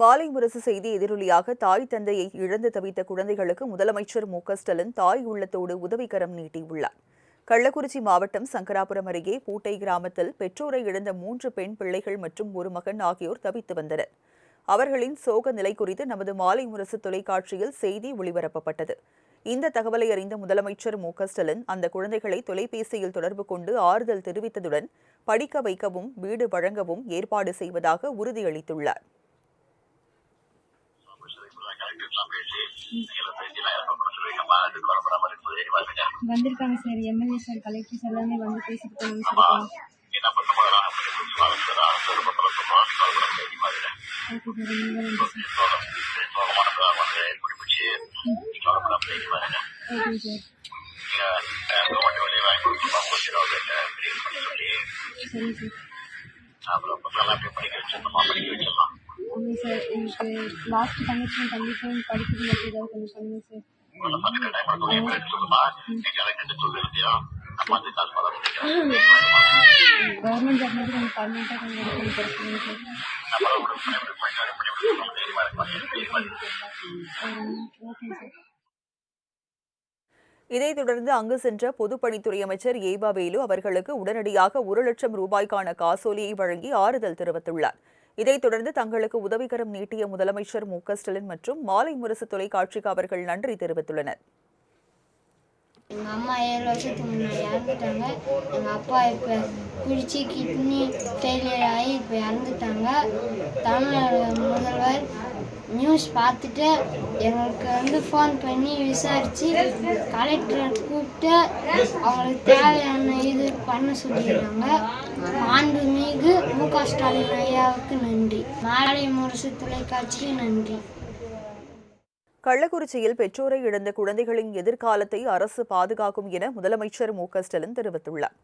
மாலை முரசு செய்தி எதிரொலியாக தாய் தந்தையை இழந்து தவித்த குழந்தைகளுக்கு முதலமைச்சர் மு க ஸ்டாலின் தாய் உள்ளத்தோடு உதவிக்கரம் நீட்டியுள்ளார். கள்ளக்குறிச்சி மாவட்டம் சங்கராபுரம் அருகே பூட்டை கிராமத்தில் பெற்றோரை இழந்த மூன்று பெண் பிள்ளைகள் மற்றும் ஒரு மகன் ஆகியோர் தவித்து வந்தனர். அவர்களின் சோக நிலை குறித்து நமது மாலை முரசு தொலைக்காட்சியில் செய்தி ஒளிபரப்பப்பட்டது. இந்த தகவலை அறிந்த முதலமைச்சர் மு க ஸ்டாலின் அந்த குழந்தைகளை தொலைபேசியில் தொடர்பு கொண்டு ஆறுதல் தெரிவித்ததுடன் படிக்க வைக்கவும் வீடு வழங்கவும் ஏற்பாடு செய்வதாக உறுதியளித்துள்ளார். கலெக்டர்லாம் பேசி பாருங்க வந்திருக்காங்க சார் எம்எல்ஏ சார் கலெக்டர் எல்லாமே வந்து பேசிட்டு என்ன பண்ண சார் சோகமான வந்து கவர்மெண்ட் வாங்கி சொல்லி. சார் அப்புறம் போய் படிக்க வச்சிடணுமா? படிக்க வச்சிடலாம். ஆமாம் சார் எனக்கு லாஸ்ட் தங்கச்சியும் தம்பிக்கும் படிக்கிறது மட்டும் ஏதாவது கொஞ்சம் பண்ணுங்க சார். கவர்மெண்ட் ஜாப் மட்டும் கொஞ்சம் பர்மனெண்ட்டாக கொஞ்சம் சார். Okay sir. இதைத் தொடர்ந்து அங்கு சென்ற பொதுப்பணித்துறை அமைச்சர் ஏபா வேலு அவர்களுக்கு உடனடியாக ஒரு லட்சம் ரூபாய்க்கான காசோலியை வழங்கி ஆறுதல் தெரிவித்துள்ளார். இதைத் தொடர்ந்து தங்களுக்கு உதவிகரம் நீட்டிய முதலமைச்சர் மு. க. ஸ்டாலின் மற்றும் மாலை முரசு தொலைக்காட்சிக்கு அவர்கள் நன்றி தெரிவித்துள்ளனர். எங்கள் அம்மா ஏழு வருஷத்துக்கு முன்னாடி இறந்துட்டாங்க. எங்கள் அப்பா இப்போ குடிச்சு கிட்னி ஃபெயிலியர் ஆகி இப்போ இறந்துட்டாங்க. தமிழ்நாடு முதல்வர் நியூஸ் பார்த்துட்டு எங்களுக்கு வந்து ஃபோன் பண்ணி விசாரித்து கலெக்டரை கூப்பிட்டு அவங்களுக்கு தேவையான இது பண்ண சொல்லிடுறாங்க மு க ஸ்டாலின் ஐயாவுக்கு நன்றி. மாலை முரசு தொலைக்காட்சிக்கு நன்றி. கள்ளக்குறிச்சியில் பெற்றோரை இழந்த குழந்தைகளின் எதிர்காலத்தை அரசு பாதுகாக்கும் என முதலமைச்சர் மு க ஸ்டாலின் தெரிவித்துள்ளார்.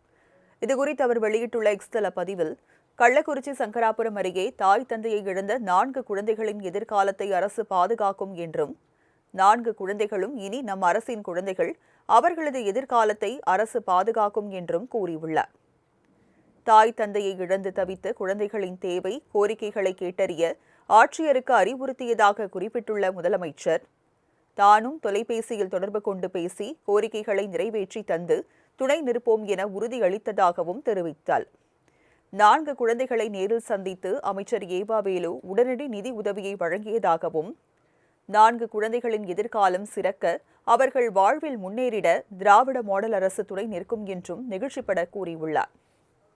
இதுகுறித்து அவர் வெளியிட்டுள்ள எக்ஸ்தல பதிவில் கள்ளக்குறிச்சி சங்கராபுரம் அருகே தாய் தந்தையை இழந்த நான்கு குழந்தைகளின் எதிர்காலத்தை அரசு பாதுகாக்கும் என்றும் நான்கு குழந்தைகளும் இனி நம் அரசின் குழந்தைகள் அவர்களது எதிர்காலத்தை அரசு பாதுகாக்கும் என்றும் கூறியுள்ளார். தாய் தந்தையை இழந்து தவித்த குழந்தைகளின் தேவை கோரிக்கைகளை கேட்டறிய ஆட்சியருக்கு அறிவுறுத்தியதாக குறிப்பிட்டுள்ள முதலமைச்சர். தானும் தொலைபேசியில் தொடர்பு கொண்டு பேசி கோரிக்கைகளை நிறைவேற்றி தந்து துணை நிற்போம் என உறுதியளித்ததாகவும் தெரிவித்தார் நான்கு குழந்தைகளை நேரில் சந்தித்து அமைச்சர் ஏவாவேலு உடனடி நிதி உதவியை வழங்கியதாகவும் நான்கு குழந்தைகளின் எதிர்காலம் சிறக்க அவர்கள் வாழ்வில் முன்னேறிட திராவிட மாடல் அரசு துணை நிற்கும் என்றும் நிகழ்ச்சிப்பட கூறியுள்ளார்.